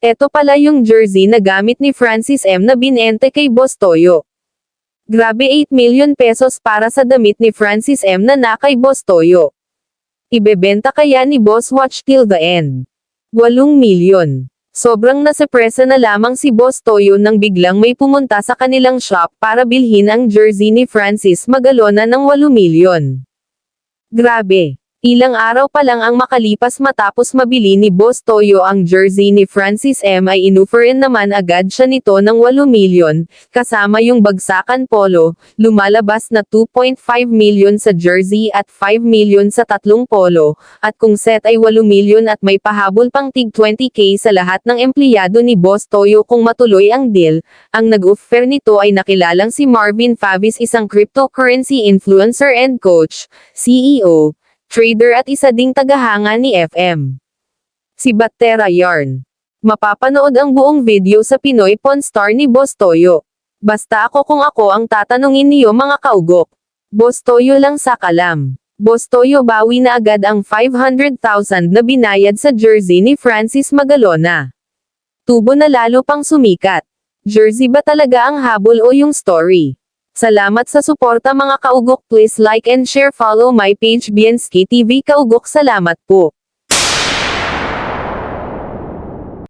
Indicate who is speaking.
Speaker 1: Eto pala yung jersey na gamit ni Francis M na binente kay Boss Toyo. Grabe 8 million pesos para sa damit ni Francis M na na kay Boss Toyo. Ibebenta kaya ni Boss Watch till the end. 8 million. Sobrang nasepresa na lamang si Boss Toyo nang biglang may pumunta sa kanilang shop para bilhin ang jersey ni Francis Magalona ng 8 milyon. Grabe. Ilang araw pa lang ang makalipas matapos mabili ni Boss Toyo ang jersey ni Francis M. ay inuferin naman agad siya nito ng 8 milyon, kasama yung bagsakan polo, lumalabas na 2.5 milyon sa jersey at 5 milyon sa tatlong polo, at kung set ay 8 milyon at may pahabol pang tig 20k sa lahat ng empleyado ni Boss Toyo kung matuloy ang deal, ang nag-offer nito ay nakilalang si Marvin Favis isang cryptocurrency influencer and coach, CEO, trader at isa ding tagahanga ni FM. Si Battera Yarn. Mapapanood ang buong video sa Pinoy Pawn Star ni Boss Toyo. Basta ako kung ako ang tatanungin niyo mga kaugok. Boss Toyo lang sa kalam. Boss Toyo bawi na agad ang 500,000 na binayad sa jersey ni Francis Magalona. Tubo na lalo pang sumikat. Jersey ba talaga ang habol o yung story? Salamat sa suporta mga kaugok please like and share follow my page Bienski TV Kaugok salamat po.